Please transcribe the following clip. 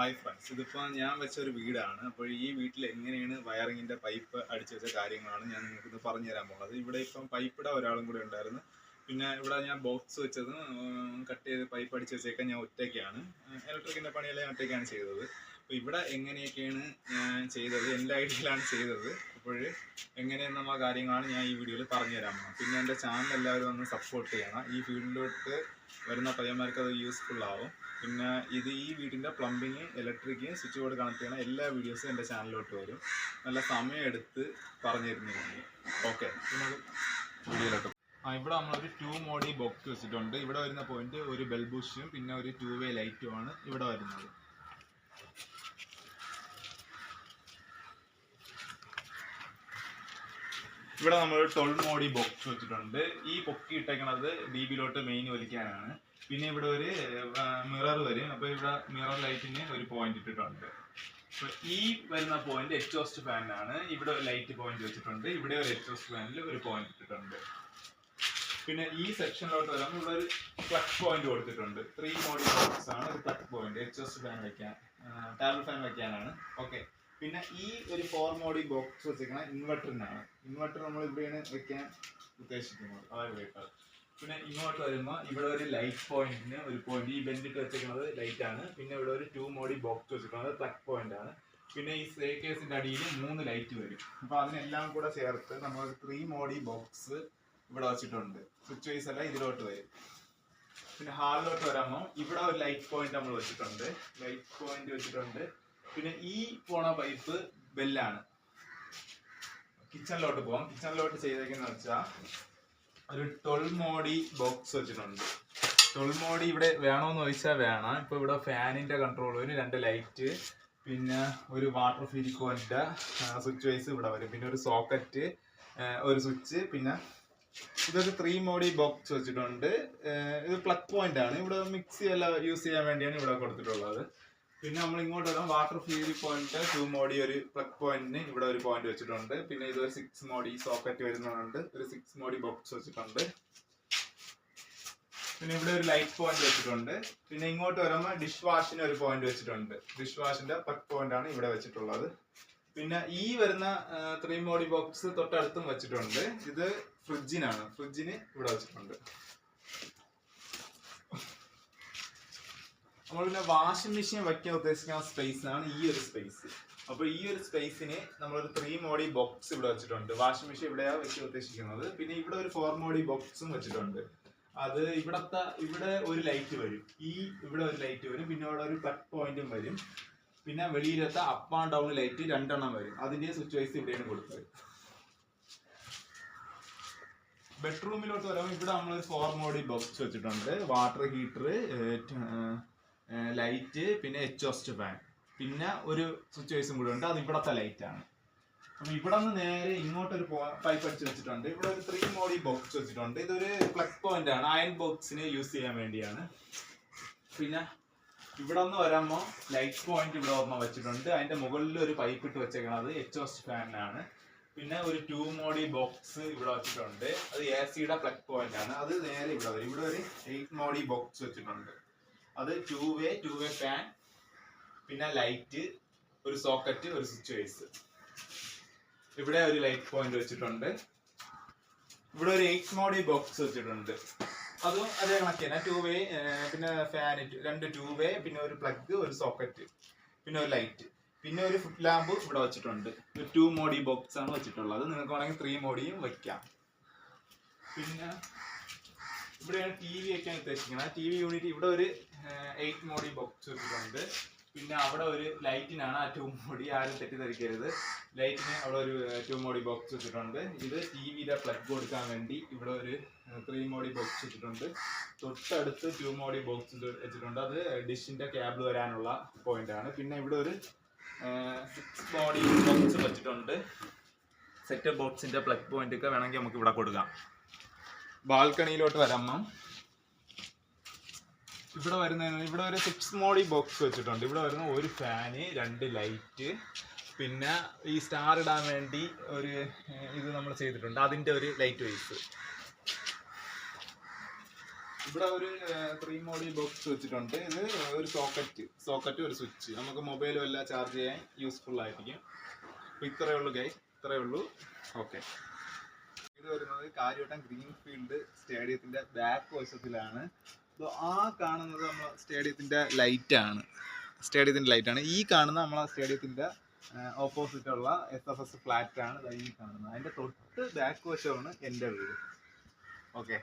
Hi friends ഇതിപ്പോൾ ഞാൻ വെച്ച ഒരു വീടാണ്. അപ്പോൾ ഈ വീട്ടിൽ എങ്ങനെയാണ് വയറിങ്ങിന്റെ പൈപ്പ് അടിച്ചു വെച്ച കാര്യങ്ങളാണ് ഞാൻ നിങ്ങൾക്ക് ഇത് പറഞ്ഞു തരാൻ പോകുന്നത്. ഇവിടെ ഇപ്പം പൈപ്പിടെ ഒരാളും കൂടെ ഉണ്ടായിരുന്നു. പിന്നെ ഇവിടെ ഞാൻ ബോക്സ് വെച്ചത് കട്ട് ചെയ്ത് പൈപ്പ് അടിച്ചു വെച്ചേക്കാൻ ഞാൻ ഒറ്റയ്ക്കാണ്. ഇലക്ട്രിക്കിന്റെ പണിയെല്ലാം ഒറ്റയ്ക്കാണ് ചെയ്തത്. അപ്പോൾ ഇവിടെ എങ്ങനെയൊക്കെയാണ് ഞാൻ ചെയ്തത്? എന്റെ ഐഡിയയിലാണ് ചെയ്തത്. അപ്പോൾ എങ്ങനെയെന്നുള്ള കാര്യങ്ങളാണ് ഞാൻ ഈ വീഡിയോയിൽ പറഞ്ഞു തരാൻ പോകുന്നത്. പിന്നെ എന്റെ ചാനൽ എല്ലാവരും ഒന്ന് സപ്പോർട്ട് ചെയ്യണം. ഈ ഫീൽഡിലോട്ട് വരുന്ന പയ്യന്മാർക്ക് അത് യൂസ്ഫുൾ ആവും. പിന്നെ ഇത് ഈ വീടിന്റെ plumbing electric switch board connect ചെയ്യണ എല്ലാ വീഡിയോസും എന്റെ ചാനലിലോട്ട് വരും. നല്ല സമയം എടുത്ത് പറഞ്ഞു തരുന്നതാണ് ഓക്കെ വീഡിയോയിലോട്ട് ആ ഇവിടെ നമ്മളൊരു ടു മോഡി ബോക്സ് വെച്ചിട്ടുണ്ട്. ഇവിടെ വരുന്ന പോയിന്റ് ഒരു ബെൽബൂഷും പിന്നെ ഒരു ടു വേ ലൈറ്റും ആണ് ഇവിടെ വരുന്നത്. ഇവിടെ നമ്മൾ മോഡി ബോക്സ് വെച്ചിട്ടുണ്ട്. ഈ പൊക്കി ഇട്ടേക്കണത് ഡി ബിയിലോട്ട് മെയിൻ വലിക്കാനാണ്. പിന്നെ ഇവിടെ ഒരു മിറർ വരും. അപ്പൊ ഇവിടെ മിറർ ലൈറ്റിന് ഒരു പോയിന്റ് ഇട്ടിട്ടുണ്ട്. ഈ വരുന്ന പോയിന്റ് എക്സോസ്റ്റ് ഫാനിലാണ് ഇവിടെ ലൈറ്റ് പോയിന്റ് വെച്ചിട്ടുണ്ട്. ഇവിടെ ഒരു എക്സോസ്റ്റ് ഫാനിൽ ഒരു പോയിന്റ് ഇട്ടിട്ടുണ്ട്. പിന്നെ ഈ സെക്ഷനിലോട്ട് വരുമ്പോൾ ഇവിടെ ഒരു ക്ലക്ക് പോയിന്റ് കൊടുത്തിട്ടുണ്ട്. ത്രീ മോഡി ബോക്സ് ആണ്. ഒരു ക്ലക്ക് പോയിന്റ് എക്സോസ്റ്റ് ഫാൻ വെക്കാൻ ടാബിൾ ഫാൻ വെക്കാനാണ്. ഓക്കെ പിന്നെ ഈ ഒരു ഫോർ മോഡി ബോക്സ് വെച്ചിരിക്കുന്ന ഇൻവെർട്ടറിനാണ് ഇൻവെർട്ടർ നമ്മൾ ഇവിടെയാണ് വെക്കാൻ ഉദ്ദേശിക്കുന്നത്. അതായത് പിന്നെ ഇങ്ങോട്ട് വരുമ്പോൾ ഇവിടെ ഒരു ലൈറ്റ് പോയിന്റിന് ഒരു പോയിന്റ് ഈ ബെൻഡിട്ട് വെച്ചിരിക്കുന്നത് ലൈറ്റ് ആണ്. പിന്നെ ഇവിടെ ഒരു ടു മോഡി ബോക്സ് വെച്ചിരിക്കുന്നത് പ്ലഗ് പോയിന്റ് ആണ്. പിന്നെ ഈ സ്റ്റേ കേസിന്റെ അടിയിൽ മൂന്ന് ലൈറ്റ് വരും. അപ്പൊ അതിനെല്ലാം കൂടെ ചേർത്ത് നമ്മൾ ത്രീ മോഡി ബോക്സ് ഇവിടെ വെച്ചിട്ടുണ്ട്. സ്വിച്ച് വൈസ് അല്ല ഇതിലോട്ട് വരും. പിന്നെ ഹാളിലോട്ട് വരാമോ ഇവിടെ ഒരു ലൈറ്റ് പോയിന്റ് നമ്മൾ വെച്ചിട്ടുണ്ട്. ലൈറ്റ് പോയിന്റ് വെച്ചിട്ടുണ്ട്. പിന്നെ ഈ പോണ പൈപ്പ് ബെല്ലാണ് കിച്ചണിലോട്ട് പോവാം. കിച്ചണിലോട്ട് ചെയ്തേക്കെന്ന് വെച്ചാൽ ഒരു ട്വൽവ് മോഡി ബോക്സ് വെച്ചിട്ടുണ്ട്. ട്വൽവ് മോഡി ഇവിടെ വേണോന്ന് ചോദിച്ചാൽ വേണം. ഇപ്പൊ ഇവിടെ ഫാനിന്റെ കൺട്രോൾ വരും രണ്ട് ലൈറ്റ് പിന്നെ ഒരു വാട്ടർ ഫിരിക്കോന്റെ സ്വിച്ച് വൈസ് ഇവിടെ വരും. പിന്നെ ഒരു സോക്കറ്റ് ഒരു സ്വിച്ച് പിന്നെ ഇതൊരു ത്രീ മോഡി ബോക്സ് വെച്ചിട്ടുണ്ട് ഇത് പ്ലഗ് പോയിന്റ് ആണ്. ഇവിടെ മിക്സി എല്ലാം യൂസ് ചെയ്യാൻ വേണ്ടിയാണ് ഇവിടെ കൊടുത്തിട്ടുള്ളത്. പിന്നെ നമ്മൾ ഇങ്ങോട്ട് വരാം. Water purifier point two module ഒരു പ്ലഗ് പോയിന്റിന് ഇവിടെ ഒരു പോയിന്റ് വെച്ചിട്ടുണ്ട്. പിന്നെ ഇത് സിക്സ് മോഡി സോക്കറ്റ് വരുന്നുണ്ട്. ഒരു സിക്സ് മോഡി ബോക്സ് വെച്ചിട്ടുണ്ട്. പിന്നെ ഇവിടെ ഒരു ലൈറ്റ് പോയിന്റ് വെച്ചിട്ടുണ്ട്. പിന്നെ ഇങ്ങോട്ട് വരുമ്പോൾ ഡിഷ് വാഷിന് ഒരു പോയിന്റ് വെച്ചിട്ടുണ്ട്. ഡിഷ് വാഷിന്റെ പ്ലഗ് പോയിന്റ് ആണ് ഇവിടെ വെച്ചിട്ടുള്ളത്. പിന്നെ ഈ വരുന്ന ത്രീ മോഡി ബോക്സ് തൊട്ടടുത്തും വെച്ചിട്ടുണ്ട്. ഇത് ഫ്രിഡ്ജിനാണ് ഫ്രിഡ്ജിന് ഇവിടെ വെച്ചിട്ടുണ്ട്. നമ്മൾ പിന്നെ വാഷിംഗ് മെഷീൻ വയ്ക്കാൻ ഉദ്ദേശിക്കുന്ന സ്പേസ് ആണ് ഈ ഒരു സ്പേസ് അപ്പൊ ഈ ഒരു സ്പേസിന് നമ്മളൊരു ത്രീ മോഡി ബോക്സ് ഇവിടെ വെച്ചിട്ടുണ്ട്. വാഷിംഗ് മെഷീൻ ഇവിടെയാണ് വെക്കാൻ ഉദ്ദേശിക്കുന്നത്. പിന്നെ ഇവിടെ ഒരു ഫോർ മോഡി ബോക്സും വെച്ചിട്ടുണ്ട്. അത് ഇവിടത്തെ ഇവിടെ ഒരു ലൈറ്റ് വരും. ഈ ഇവിടെ ഒരു ലൈറ്റ് വരും. പിന്നെ ഇവിടെ ഒരു കട്ട് പോയിന്റും വരും. പിന്നെ വെളിയിലത്തെ അപ്പ് ആൻഡ് ഡൗൺ ലൈറ്റ് രണ്ടെണ്ണം വരും. അതിന്റെ സ്വിച്ച് വൈസ് ഇവിടെയാണ് കൊടുത്തത്. ബെഡ്റൂമിലോട്ട് വരുമ്പോൾ ഇവിടെ നമ്മൾ ഒരു ഫോർ മോഡി ബോക്സ് വെച്ചിട്ടുണ്ട് വാട്ടർ ഹീറ്റർ ലൈറ്റ് പിന്നെ എക്സോസ്റ്റ് ഫാൻ പിന്നെ ഒരു സ്വിച്ച് വൈസും കൂടെ ഉണ്ട്. അത് ഇവിടത്തെ ലൈറ്റ് ആണ്. അപ്പൊ ഇവിടെ നിന്ന് നേരെ ഇങ്ങോട്ടൊരു പൈപ്പ് അടിച്ച് വെച്ചിട്ടുണ്ട്. ഇവിടെ ഒരു ത്രീ മോഡി ബോക്സ് വെച്ചിട്ടുണ്ട്. ഇതൊരു പ്ലഗ് പോയിന്റ് ആണ്. അയൺ ബോക്സിന് യൂസ് ചെയ്യാൻ വേണ്ടിയാണ്. പിന്നെ ഇവിടെ നിന്ന് വരുമ്പോൾ ലൈറ്റ് പോയിന്റ് ഇവിടെ ഓർമ്മ വെച്ചിട്ടുണ്ട്. അതിന്റെ മുകളിൽ ഒരു പൈപ്പ് ഇട്ട് വെച്ചേക്കണത് എക്സോസ്റ്റ് ഫാനിനാണ് പിന്നെ ഒരു ടു മോഡി ബോക്സ് ഇവിടെ വെച്ചിട്ടുണ്ട്. അത് എ സിയുടെ പ്ലഗ് പോയിന്റ് ആണ്. അത് നേരെ ഇവിടെ വരും. ഇവിടെ ഒരു എയ്റ്റ് മോഡി ബോക്സ് വെച്ചിട്ടുണ്ട്. അത് two way two way fan പിന്നെ ലൈറ്റ് ഒരു സോക്കറ്റ് ഒരു സ്വിച്ച് വൈസ് ഇവിടെ ഒരു ലൈറ്റ് പോയിന്റ് വെച്ചിട്ടുണ്ട്. ഇവിടെ ഒരു എയ്റ്റ് മോഡി ബോക്സ് വെച്ചിട്ടുണ്ട്. അതും അതേ കണക്ക് തന്നെ. ടു വേ പിന്നെ ഫാൻ രണ്ട് ടു വേ പിന്നെ ഒരു പ്ലഗ് ഒരു സോക്കറ്റ് പിന്നെ ഒരു ലൈറ്റ് പിന്നെ ഒരു ഫുഡ് ലാമ്പ് ഇവിടെ വെച്ചിട്ടുണ്ട്. ഒരു ടു മോഡി ബോക്സ് ആണ് വെച്ചിട്ടുള്ളത്. നിങ്ങൾക്ക് വേണമെങ്കിൽ ത്രീ മോഡിയും വെക്കാം പിന്നെ ഇവിടെയാണ് ടി വി ഒക്കെ ഉദ്ദേശിക്കുന്നത്. ടി വി യൂണിറ്റ് ഇവിടെ ഒരു എയ്റ്റ് മോഡി ബോക്സ് വെച്ചിട്ടുണ്ട്. പിന്നെ അവിടെ ഒരു ലൈറ്റിനാണ് ആ ടൂ മോഡി ആരും തെറ്റിദ്ധരിക്കരുത്. ലൈറ്റിന് അവിടെ ഒരു ടൂ മോഡി ബോക്സ് വെച്ചിട്ടുണ്ട്. ഇത് ടി വിയുടെ പ്ലഗ് കൊടുക്കാൻ വേണ്ടി ഇവിടെ ഒരു ത്രീ മോഡി ബോക്സ് വെച്ചിട്ടുണ്ട്. തൊട്ടടുത്ത് ടൂ മോഡി ബോക്സ് വെച്ചിട്ടുണ്ട്. അത് ഡിഷിന്റെ ക്യാബിൾ വരാനുള്ള പോയിന്റ് ആണ്. പിന്നെ ഇവിടെ ഒരു സിക്സ് മോഡി ബോക്സ് വെച്ചിട്ടുണ്ട്. സെറ്റ് ബോക്സിന്റെ പ്ലഗ് പോയിന്റ് ഒക്കെ വേണമെങ്കിൽ നമുക്ക് ഇവിടെ കൊടുക്കാം. ബാൽക്കണിയിലോട്ട് വരാം മാം ഇവിടെ വരുന്ന ഇവിടെ ഒരു സിക്സ് മോഡി ബോക്സ് വെച്ചിട്ടുണ്ട്. ഇവിടെ വരുന്ന ഒരു ഫാന് രണ്ട് ലൈറ്റ് പിന്നെ ഈ സ്റ്റാർ ഇടാൻ വേണ്ടി ഒരു ഇത് നമ്മൾ ചെയ്തിട്ടുണ്ട്. അതിന്റെ ഒരു ലൈറ്റ് വൈസ് ഇവിടെ ഒരു ത്രീ മോഡി ബോക്സ് വെച്ചിട്ടുണ്ട്. ഇത് ഒരു സോക്കറ്റ് സോക്കറ്റ് ഒരു സ്വിച്ച് നമുക്ക് മൊബൈലും എല്ലാം ചാർജ് ചെയ്യാൻ യൂസ്ഫുൾ ആയിരിക്കും. ഇത്രയേ ഉള്ളൂ ഗൈ ഇത്രയേ ഉള്ളൂ. ഓക്കെ ഇത് വരുന്നത് കാര്യവട്ടം ഗ്രീൻഫീൽഡ് സ്റ്റേഡിയത്തിന്റെ ബാക്ക് വശത്തിലാണ്. ആ കാണുന്നത് നമ്മളെ സ്റ്റേഡിയത്തിന്റെ ലൈറ്റ് ആണ്. സ്റ്റേഡിയത്തിന്റെ ലൈറ്റ് ആണ്. ഈ കാണുന്ന നമ്മളെ സ്റ്റേഡിയത്തിന്റെ ഓപ്പോസിറ്റ് ഉള്ള എസ് എഫ് എസ് ഫ്ലാറ്റ് ആണ് ഈ കാണുന്നത്. അതിന്റെ തൊട്ട് ബാക്ക് വശമാണ് എന്റെ വീട്. ഓക്കെ